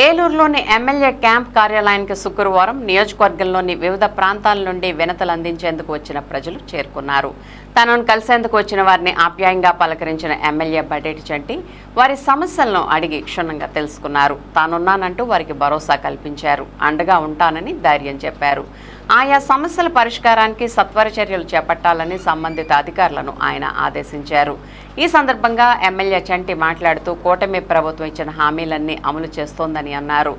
ఏలూరులోని MLA camp కార్యాలయానికి శుక్రవారం నియోజకవర్గంలోని వివిధ ప్రాంతాల నుండి వినతలు అందించేందుకు వచ్చిన ప్రజలు చేరుకున్నారు. తనను కలిసేందుకు వచ్చిన వారిని ఆప్యాయంగా పలకరించిన ఎమ్మెల్యే బడేటి చంటి వారి సమస్యలను అడిగి క్షుణ్ణంగా తెలుసుకున్నారు. తానున్నానంటూ వారికి భరోసా కల్పించారు. అండగా ఉంటానని ధైర్యం చెప్పారు. ఆయా సమస్యల పరిష్కారానికి సత్వర చర్యలు చేపట్టాలని సంబంధిత అధికారులను ఆయన ఆదేశించారు. ఈ సందర్భంగా ఎమ్మెల్యే చంటి మాట్లాడుతూ కూటమి ప్రభుత్వం ఇచ్చిన హామీలన్నీ అమలు చేస్తోందని అన్నారు.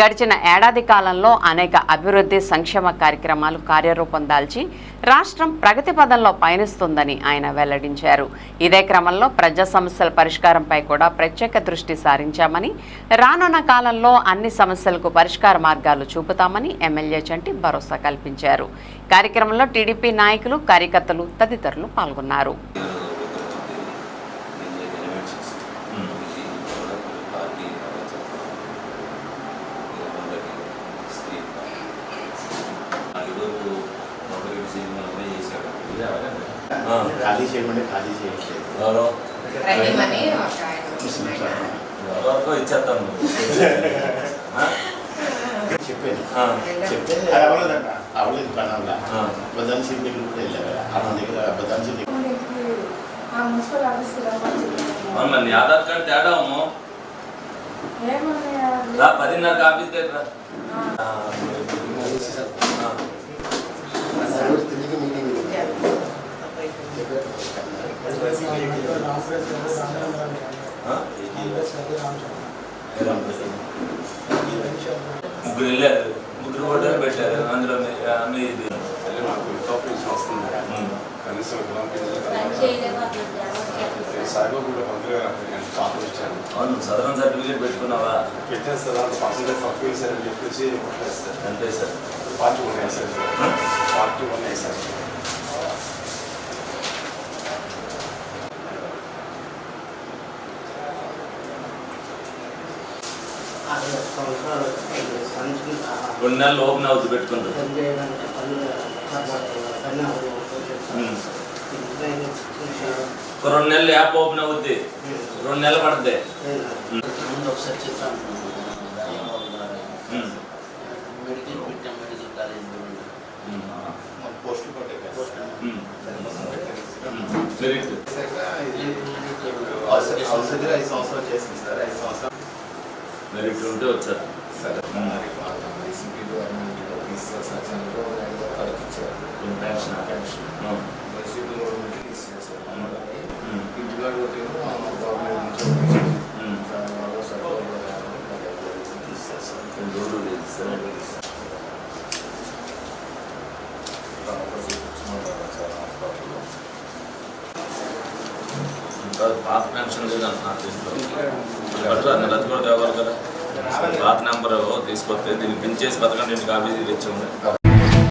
గడిచిన ఏడాది కాలంలో అనేక అభివృద్ధి సంక్షేమ కార్యక్రమాలు కార్యరూపం దాల్చి రాష్ట్రం ప్రగతి పదంలో పయనిస్తుందని ఆయన వెల్లడించారు. ఇదే క్రమంలో ప్రజా సమస్యల పరిష్కారంపై కూడా ప్రత్యేక దృష్టి సారించామని రానున్న కాలంలో అన్ని సమస్యలకు పరిష్కార మార్గాలు చూపుతామని ఎమ్మెల్యే చంటి భరోసా కల్పించారు కార్యక్రమంలో టీడీపీ నాయకులు కార్యకర్తలు తదితరులు పాల్గొన్నారు. ఖాళీ చేయమంటే ఖాళీ చేయట్లేదు ఎవరికో ఇచ్చేస్తాను చెప్పాను ఆ, చెప్తే అది అవ్వలేదంట అవ్వలేదు పని అవ్వలే ఆ. బదాం దగ్గర కూడా వెళ్ళారు అన్న దగ్గర బదాం సింగ్ దగ్గర ఆ మున్సిపల్ ఆఫీస్కి రమ్మని అవును మరి నీ ఆధార్ కార్డు తేడా రా పదిన్నరకు ఆఫీస్ దగ్గర? ముగ్గురు వెళ్ళారు ముగ్గురు ఓటర్ పెట్టారు. అందులో మీ- ఆ, మీది అంటే నాకు ఇన్కాపరేషన్ వస్తుంది ఉమ్. కనీసం కిలోమీటర్లు సాయిబాబు మంత్రి గారు అక్కడ నేను కాపర్ ఇచ్చాను అవును సదరన్ సర్టిఫికేట్ పెట్టుకున్నావా? పెట్టాను సార్ దాంట్లో పర్సంటేజ్ తక్కువ వేశారు అని చెప్పేసి సార్ అంతే సార్. పార్టీ వేశారు సార్? పార్టీ వన్ వేశారు. రెండు నెలలు ఓపెన్ అవుతుంది పెట్టుకుంటారు రెండు నెలలు యాప్ ఓపెన్ అవుద్ది. రెండు నెలలు పడుతుంది ముందు ఒకసారి. మెడికల్ పెట్టాం మెడికల్ కాలేజ్. పోస్టులు పట్టాయి ఐదు సంవత్సరాలు చేసింది సార్ ఐదు సంవత్సరాలు మెరిట్ ఉంటే వచ్చారు. సరే పెన్షన్ ఆ. వైసీపీలో తీసేసారు సార్ ఇంకా పాత పెన్షన్ లేదు అంటున్నారు దీంట్లో అన్న నెంబర్ తీసుకొస్తే దీన్ని పెంచేసి బతకండి కాపీ తెచ్చాము